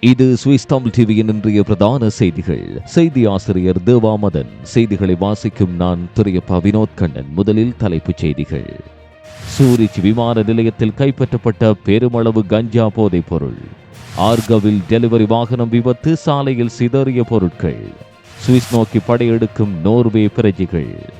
இது சுவிஸ் தமிழ் டிவியின் இன்றைய பிரதான செய்திகள். செய்தி ஆசிரியர் தேவாமதன் செய்திகளை வாசிக்கும் நான் துரியப்பா வினோத் கண்ணன். முதலில் தலைப்புச் செய்திகள். சூரிச் விமான நிலையத்தில் கைப்பற்றப்பட்ட பெருமளவு கஞ்சா போதைப் பொருள். ஆர்கவில் டெலிவரி வாகனம் விபத்து சாலையில் சிதறிய பொருட்கள். சுவிஸ் நோக்கி படையெடுக்கும் நோர்வே பிரஜைகள்.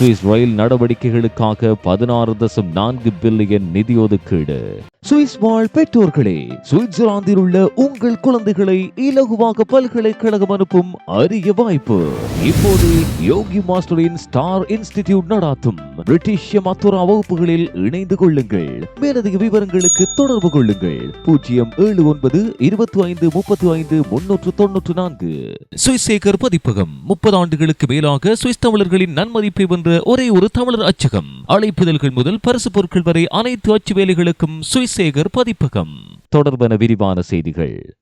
சுவிஸ் நடவடிக்கைகளுக்காக பதினாறு தசம் நான்கு பில்லியன் நிதி ஒதுக்கீடு. சுவிஸ் வாழ் பெற்றோர்களே சுவிட்சர்லாந்தில் உள்ள உங்கள் குழந்தைகளை இலகுவாக பல்கலைக்கழகம் அனுப்பும் அரிய வாய்ப்பு. இப்போது யோகி மாஸ்டரின் ஸ்டார் இன்ஸ்டிடியூட் நடாத்தும். பிரிட்டிஷ் மத்துரா வகுப்புகளில் இணைந்து கொள்ளுங்கள். மேலதிக விவரங்களுக்கு தொடர்பு கொள்ளுங்கள். பூஜ்ஜியம் ஏழு ஒன்பது இருபத்தி ஐந்து முப்பத்தி ஐந்து முன்னூற்று தொன்னூற்று நான்கு. சுவிஸ் சேகர் பதிப்பகம் முப்பது ஆண்டுகளுக்கு மேலாக சுவிஸ் தமிழர்களின் நன்மதிப்பை வென்று ஒரே ஒரு தமிழர் அச்சகம். அழைப்புதல்கள் முதல் பரிசு பொருட்கள் வரை அனைத்து அச்சு வேலைகளுக்கும் சுவிஸ் பதிப்பகம். தொடர்பான விரிவான செய்திகள்.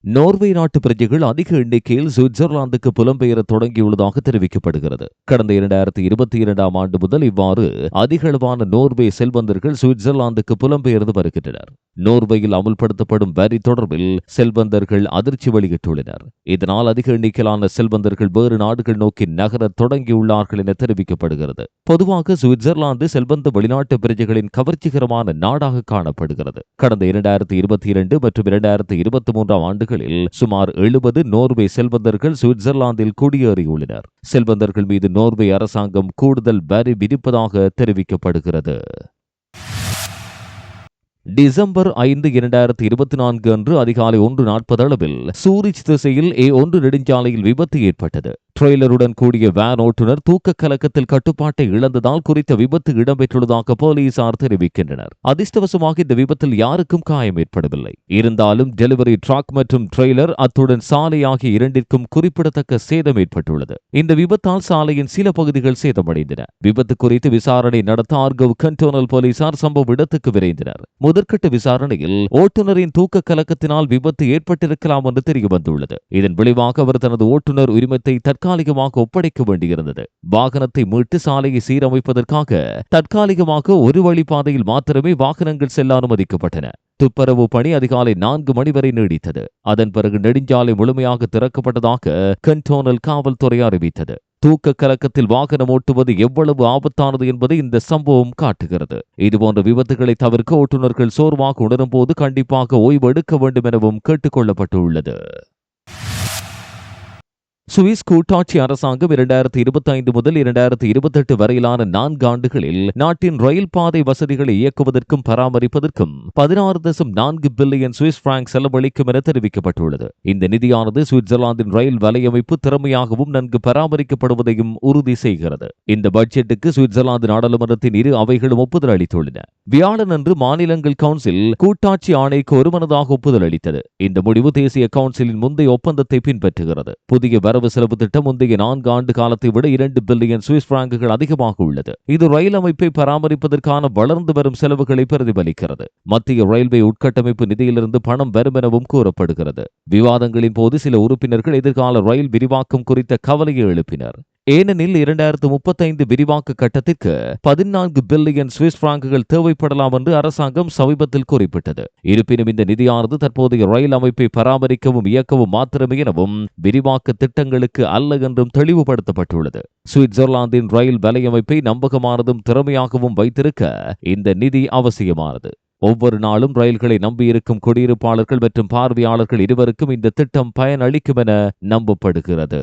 நோர்வே நாட்டு பிரஜைகள் அதிக எண்ணிக்கையில் சுவிட்சர்லாந்துக்கு புலம்பெயர தொடங்கியுள்ளதாக தெரிவிக்கப்படுகிறது. கடந்த இரண்டாயிரத்தி இருபத்தி இரண்டாம் ஆண்டு முதல் இவ்வாறு அதிகளவான நோர்வே செல்வந்தர்கள் சுவிட்சர்லாந்துக்கு புலம்பெயர்ந்து வருகின்றனர். நோர்வேயில் அமுல்படுத்தப்படும் வரி தொடர்பில் செல்வந்தர்கள் அதிர்ச்சி வெளியிட்டுள்ளனர். இதனால் அதிக எண்ணிக்கையிலான செல்வந்தர்கள் வேறு நாடுகள் நோக்கி நகர தொடங்கியுள்ளார்கள் என தெரிவிக்கப்படுகிறது. பொதுவாக சுவிட்சர்லாந்து செல்வந்த வெளிநாட்டு பிரஜைகளின் கவர்ச்சிகரமான நாடாக காணப்படுகிறது. கடந்த இரண்டாயிரத்தி இருபத்தி இரண்டு மற்றும் இரண்டாயிரத்தி இருபத்தி மூன்றாம் ஆண்டுகளில் சுமார் எழுபது நோர்வே செல்வந்தர்கள் சுவிட்சர்லாந்தில் குடியேறியுள்ளனர். செல்வந்தர்கள் மீது நோர்வே அரசாங்கம் கூடுதல் வரி விதிப்பதாக தெரிவிக்கப்படுகிறது. டிசம்பர் ஐந்து இரண்டாயிரத்தி இருபத்தி நான்கு அன்று அதிகாலை ஒன்று நாற்பது அளவில் சூரிச் திசையில் ஏ ஒன்று நெடுஞ்சாலையில் விபத்து ஏற்பட்டது. ட்ரெய்லருடன் கூடிய வேன் ஓட்டுநர் தூக்க கலக்கத்தில் கட்டுப்பாட்டை இழந்ததால் குறித்த விபத்து இடம்பெற்றுள்ளதாக போலீசார் தெரிவிக்கின்றனர். அதிர்ஷ்டவசமாக இந்த விபத்தில் யாருக்கும் காயம் ஏற்படவில்லை. இருந்தாலும் டெலிவரி ட்ராக் மற்றும் ட்ரெய்லர் அத்துடன் சாலை ஆகிய இரண்டிற்கும் குறிப்பிடத்தக்க சேதம் ஏற்பட்டுள்ளது. இந்த விபத்தால் சாலையின் சில பகுதிகள் சேதமடைந்தன. விபத்து குறித்து விசாரணை நடத்த ஆர்கவ் கண்டோனல் போலீசார். சம்பவ இடத்துக்கு விரைந்தனர். முதற்கட்ட விசாரணையில் ஓட்டுநரின் தூக்க கலக்கத்தினால் விபத்து ஏற்பட்டிருக்கலாம் என்று தெரியவந்துள்ளது. இதன் விளைவாக அவர் தனது ஓட்டுநர் உரிமத்தை தற்காலிகமாக ஒப்படைக்க வேண்டியிருந்தது. வாகனத்தை மீட்டு சாலையை சீரமைப்பதற்காக தற்காலிகமாக ஒரு வழிப்பாதையில் மாத்திரமே வாகனங்கள் செல்ல அனுமதிக்கப்பட்டன. துப்புரவு பணி அதிகாலை நான்கு மணி வரை நீடித்தது. அதன் பிறகு நெடுஞ்சாலை முழுமையாக திறக்கப்பட்டதாக கண்டோனல் காவல்துறை அறிவித்தது. தூக்க கலக்கத்தில் வாகனம் ஓட்டுவது எவ்வளவு ஆபத்தானது என்பதை இந்த சம்பவம் காட்டுகிறது. இதுபோன்ற விபத்துகளை தவிர்க்க ஓட்டுநர்கள் சோர்வாக உணரும் போது கண்டிப்பாக ஓய்வு எடுக்க வேண்டும் எனவும் கேட்டுக்கொள்ளப்பட்டுள்ளது சுவிஸ் கூட்டாட்சி அரசாங்கம் இரண்டாயிரத்தி இருபத்தி ஐந்து முதல் இரண்டாயிரத்தி இருபத்தெட்டு வரையிலான நான்கு ஆண்டுகளில் நாட்டின் ரயில் பாதை வசதிகளை இயக்குவதற்கும் பராமரிப்பதற்கும் பதினாறு தசம் நான்கு பில்லியன் சுவிஸ் பிராங்க் செலவழிக்கும் என தெரிவிக்கப்பட்டுள்ளது. இந்த நிதியானது சுவிட்சர்லாந்தின் ரயில் வலையமைப்பு திறமையாகவும் நன்கு பராமரிக்கப்படுவதையும் உறுதி செய்கிறது. இந்த பட்ஜெட்டுக்கு சுவிட்சர்லாந்து நாடாளுமன்றத்தின் இரு அவைகளும் ஒப்புதல் அளித்துள்ளன. வியாழனன்று மாநிலங்கள் கவுன்சில் கூட்டாட்சி ஆணைக்கு ஒருமனதாக ஒப்புதல் அளித்தது. இந்த முடிவு தேசிய கவுன்சிலின் முந்தைய ஒப்பந்தத்தை பின்பற்றுகிறது. புதிய வரவு செலவு திட்டம் முந்தைய நான்கு ஆண்டு காலத்தை விட இரண்டு பில்லியன் சுவிஸ் பிராங்குகள் அதிகமாக உள்ளது. இது ரயில் அமைப்பை பராமரிப்பதற்கான வளர்ந்து வரும் செலவுகளை பிரதிபலிக்கிறது. மத்திய ரயில்வே உட்கட்டமைப்பு நிதியிலிருந்து பணம் வரும் எனவும் கூறப்படுகிறது. விவாதங்களின் போது சில உறுப்பினர்கள் எதிர்கால ரயில் விரிவாக்கம் குறித்த கவலையை எழுப்பினர். ஏனெனில் இரண்டாயிரத்து முப்பத்தைந்து விரிவாக்க கட்டத்திற்கு பதினான்கு பில்லியன் சுவிஸ் பிராங்குகள் தேவைப்படலாம் என்று அரசாங்கம் சமீபத்தில் குறிப்பிட்டது. இருப்பினும் இந்த நிதியானது தற்போதைய ரயில் அமைப்பை பராமரிக்கவும் இயக்கவும் மாத்திரமே எனவும் விரிவாக்க திட்டங்களுக்கு அல்ல என்றும் தெளிவுபடுத்தப்பட்டுள்ளது. சுவிட்சர்லாந்தின் ரயில் வலையமைப்பை நம்பகமானதும் திறமையாகவும் வைத்திருக்க இந்த நிதி அவசியமானது. ஒவ்வொரு நாளும் ரயில்களை நம்பியிருக்கும் குடியிருப்பாளர்கள் மற்றும் பார்வையாளர்கள் இருவருக்கும் இந்த திட்டம் பயனளிக்கும் என நம்பப்படுகிறது.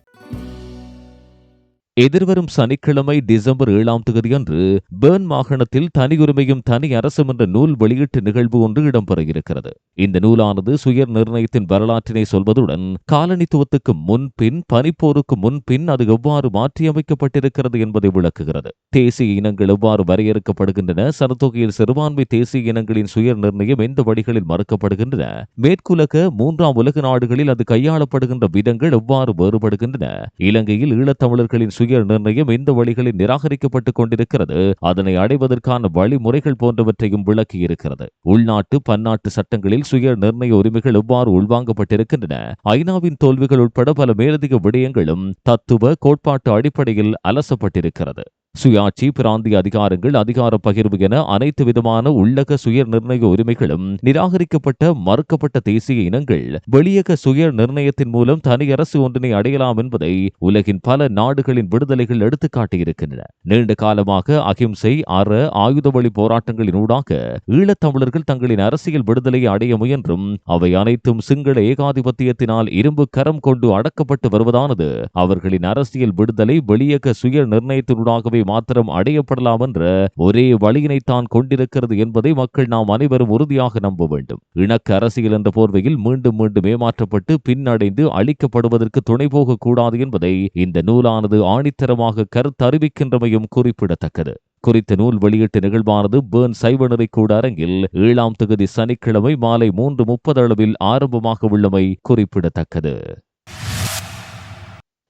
எதிர்வரும் சனிக்கிழமை டிசம்பர் ஏழாம் தேதி அன்று பேர்ன் மாகாணத்தில் தனியுரிமையும் தனி அரசும் என்ற நூல் வெளியீட்டு நிகழ்வு ஒன்று இடம்பெற இருக்கிறது இந்த நூலானது சுயர் நிர்ணயத்தின் வரலாற்றினை சொல்வதுடன் காலனித்துவத்துக்கு முன்பின் பனிப்போருக்கு முன்பின் அது எவ்வாறு மாற்றியமைக்கப்பட்டிருக்கிறது என்பதை விளக்குகிறது. தேசிய இனங்கள் எவ்வாறு வரையறுக்கப்படுகின்றன சனத்தொகையில் சிறுபான்மை தேசிய இனங்களின் சுயர் நிர்ணயம் எந்த வழிகளில் மறுக்கப்படுகின்றன மேற்குலக மூன்றாம் உலக நாடுகளில் அது கையாளப்படுகின்ற விதங்கள் எவ்வாறு வேறுபடுகின்றன இலங்கையில் ஈழத்தமிழர்களின் சுய சுய நிர்ணயம் இந்த வழிகளில் நிராகரிக்கப்பட்டுக் கொண்டிருக்கிறது. அதனை அடைவதற்கான வழிமுறைகள் போன்றவற்றையும் விளக்கியிருக்கிறது. உள்நாட்டு பன்னாட்டு சட்டங்களில் சுய நிர்ணய உரிமைகள் எவ்வாறு உள்வாங்கப்பட்டிருக்கின்றன? ஐநாவின் தோல்விகள் உட்பட பல மேலதிக விடயங்களும் தத்துவ கோட்பாட்டு அடிப்படையில் அலசப்பட்டிருக்கிறது. சுயாட்சி பிராந்திய அதிகாரங்கள் அதிகார பகிர்வு என அனைத்து விதமான உள்ளக சுய நிர்ணய உரிமைகளும் நிராகரிக்கப்பட்ட மறுக்கப்பட்ட தேசிய இனங்கள் வெளியக சுய நிர்ணயத்தின் மூலம் தனி அரசு ஒன்றினை அடையலாம் என்பதை உலகின் பல நாடுகளின் விடுதலைகள் எடுத்துக்காட்டியிருக்கின்றன. நீண்ட காலமாக அகிம்சை அற ஆயுத வழி போராட்டங்களினூடாக ஈழத்தமிழர்கள் தங்களின் அரசியல் விடுதலையை அடைய முயன்றும் அவை அனைத்தும் சிங்கள ஏகாதிபத்தியத்தினால் இரும்பு கரம் கொண்டு அடக்கப்பட்டு வருவதானது அவர்களின் அரசியல் விடுதலை வெளியக சுய நிர்ணயத்தினூடாகவே மாத்திரம் அடையப்படலாம் என்ற ஒரே வழியினைத்தான் கொண்டிருக்கிறது என்பதை மக்கள் நாம் அனைவரும் உறுதியாக நம்ப வேண்டும். இணக்க அரசியல் என்ற போர்வையில் மீண்டும் மீண்டும் ஏமாற்றப்பட்டு பின்னடைந்து அழிக்கப்படுவதற்கு துணை போகக்கூடாது என்பதை இந்த நூலானது ஆணித்தரமாக கருத்தறிவிக்கின்றமையும் குறிப்பிடத்தக்கது. குறித்த நூல் வெளியீட்டு நிகழ்வானது பேர்ன் சைவநெறி கூட அரங்கில் ஏழாம் தொகுதி சனிக்கிழமை மாலை மூன்று முப்பது அளவில் ஆரம்பமாக உள்ளமை குறிப்பிடத்தக்கது.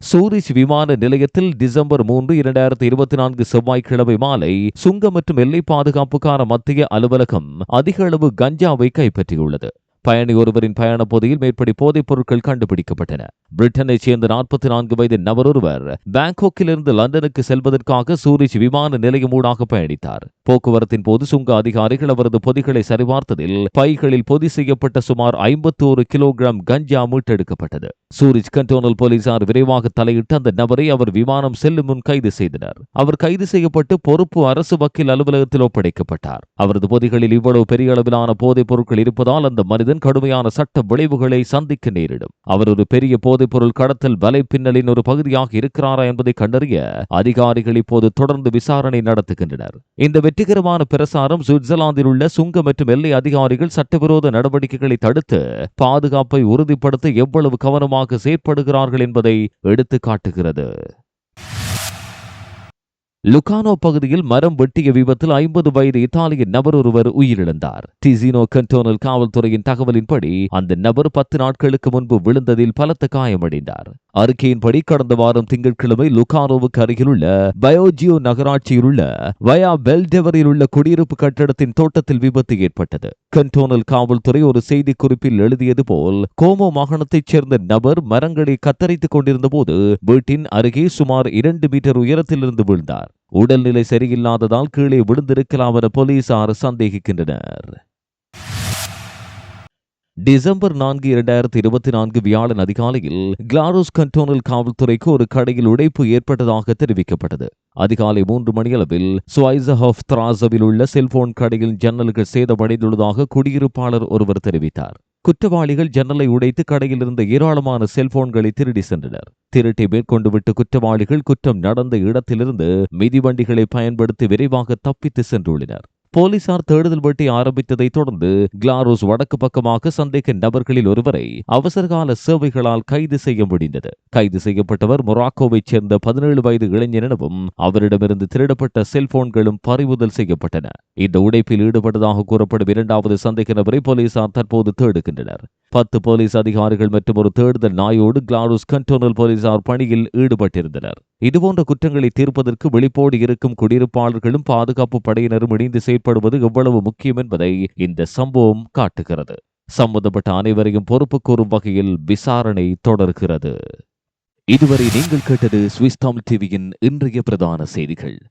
சூரிச் விமான நிலையத்தில் டிசம்பர் மூன்று இரண்டாயிரத்தி இருபத்தி நான்கு செவ்வாய்க்கிழமை மாலை சுங்க மற்றும் எல்லை பாதுகாப்புக்கான மத்திய அலுவலகம் அதிக அளவு கஞ்சாவை கைப்பற்றியுள்ளது. பயணி ஒருவரின் பயண பொதியில் மேற்படி போதைப் பொருட்கள் கண்டுபிடிக்கப்பட்டன. பிரிட்டனைச் சேர்ந்த நாற்பத்தி நான்கு வயது நபர் ஒருவர் பாங்காக்கிலிருந்து லண்டனுக்கு செல்வதற்காக சூரிச் விமான நிலையம் ஊடாக பயணித்தார். போக்குவரத்தின் போது சுங்க அதிகாரிகள் அவரது பொதிகளை சரிபார்த்ததில் பைகளில் பொதி செய்யப்பட்ட சுமார் ஐம்பத்தி ஒரு கிலோகிராம் கஞ்சா மீட்டெடுக்கப்பட்டது. சூரிச் கண்டோனல் போலீசார் விரைவாக தலையிட்டு அந்த நபரை அவர் விமானம் செல்லும் முன் கைது செய்தனர். அவர் கைது செய்யப்பட்டு பொறுப்பு அரசு வக்கீல் அலுவலகத்தில் ஒப்படைக்கப்பட்டார். அவரது பொதிகளில் இவ்வளவு பெரிய அளவிலான போதைப் பொருட்கள் இருப்பதால் அந்த மனிதன் கடுமையான சட்ட விளைவுகளை சந்திக்க நேரிடும். அவர் ஒரு பெரிய போதைப் பொருள் கடத்தல் வலை பின்னலின் ஒரு பகுதியாக இருக்கிறாரா என்பதை கண்டறிய அதிகாரிகள் இப்போது தொடர்ந்து விசாரணை நடத்துகின்றனர். இந்த வெற்றிகரமான பிரசாரம் சுவிட்சர்லாந்தில் உள்ள சுங்க மற்றும் எல்லை அதிகாரிகள் சட்டவிரோத நடவடிக்கைகளை தடுத்து பாதுகாப்பை உறுதிப்படுத்த எவ்வளவு கவனமாக செயற்படுகிறார்கள் என்பதை எடுத்து காட்டுகிறது லுகானோ பகுதியில் மரம் வெட்டிய விபத்தில் ஐம்பது வயது இத்தாலிய நபர் ஒருவர் உயிரிழந்தார். டிசினோ கண்டோனல் காவல்துறையின் தகவலின்படி அந்த நபர் பத்து நாட்களுக்கு முன்பு விழுந்ததில் பலத்த காயமடைந்தார். அறிக்கையின்படி கடந்த வாரம் திங்கட்கிழமை லுகானோவுக்கு அருகிலுள்ள பயோஜியோ நகராட்சியில் உள்ள வயா பெல்டெவரில் உள்ள குடியிருப்பு கட்டடத்தின் தோட்டத்தில் விபத்து ஏற்பட்டது. கண்டோனல் காவல்துறை ஒரு செய்தி குறிப்பில் எழுதியது போல் கோமோ மாகாணத்தைச் சேர்ந்த நபர் மரங்களை கத்தரித்துக் கொண்டிருந்த போது வீட்டின் அருகே சுமார் இரண்டு மீட்டர் உயரத்திலிருந்து விழுந்தார். உடல்நிலை சரியில்லாததால் கீழே விழுந்திருக்கலாம் என போலீசார் சந்தேகிக்கின்றனர். டிசம்பர் நான்கு இரண்டாயிரத்தி இருபத்தி நான்கு வியாழன் அதிகாலையில் கிளாரோஸ் கண்டோனல் காவல்துறைக்கு ஒரு கடையில் உடைப்பு ஏற்பட்டதாக தெரிவிக்கப்பட்டது. அதிகாலை மூன்று மணியளவில் சுவைசஹாஃப் திராசவில் உள்ள செல்போன் கடையில் ஜன்னல்கள் சேதமடைந்துள்ளதாக குடியிருப்பாளர் ஒருவர் தெரிவித்தார். குற்றவாளிகள் ஜன்னலை உடைத்து கடையில் இருந்த ஏராளமான செல்போன்களை திருடி சென்றனர். திருட்டை மேற்கொண்டு விட்டு குற்றவாளிகள் குற்றம் நடந்த இடத்திலிருந்து மிதிவண்டிகளை பயன்படுத்தி விரைவாக தப்பித்து சென்றுள்ளனர். போலீசார் தேடுதல் வேட்டை ஆரம்பித்ததை தொடர்ந்து கிளாரோஸ் வடக்கு பக்கமாக சந்தேக நபர்களில் ஒருவரை அவசரகால சேவைகளால் கைது செய்ய முடிந்தது. கைது செய்யப்பட்டவர் மொராக்கோவைச் சேர்ந்த பதினேழு வயது இளைஞர் எனவும் அவரிடமிருந்து திருடப்பட்ட செல்போன்களும் பறிமுதல் செய்யப்பட்டன. இந்த உடைப்பில் ஈடுபட்டதாக கூறப்படும் இரண்டாவது சந்தேக நபரை போலீசார் தற்போது தேடுகின்றனர். பத்து போலீஸ் அதிகாரிகள் மற்றும் ஒரு தேடுதல் நாயோடு கிளாரோஸ் கண்டோனல் போலீசார் பணியில் ஈடுபட்டிருந்தனர். இதுபோன்ற குற்றங்களை தீர்ப்பதற்கு வெளிப்போடு இருக்கும் குடியிருப்பாளர்களும் பாதுகாப்பு படையினரும் இணைந்து செயற்படுவது எவ்வளவு முக்கியம் என்பதை இந்த சம்பவம் காட்டுகிறது. சம்பந்தப்பட்ட அனைவரையும் பொறுப்பு கூறும் வகையில் விசாரணை தொடர்கிறது. இதுவரை நீங்கள் கேட்டது ஸ்விஸ் தமிழ் டிவியின் இன்றைய பிரதான செய்திகள்.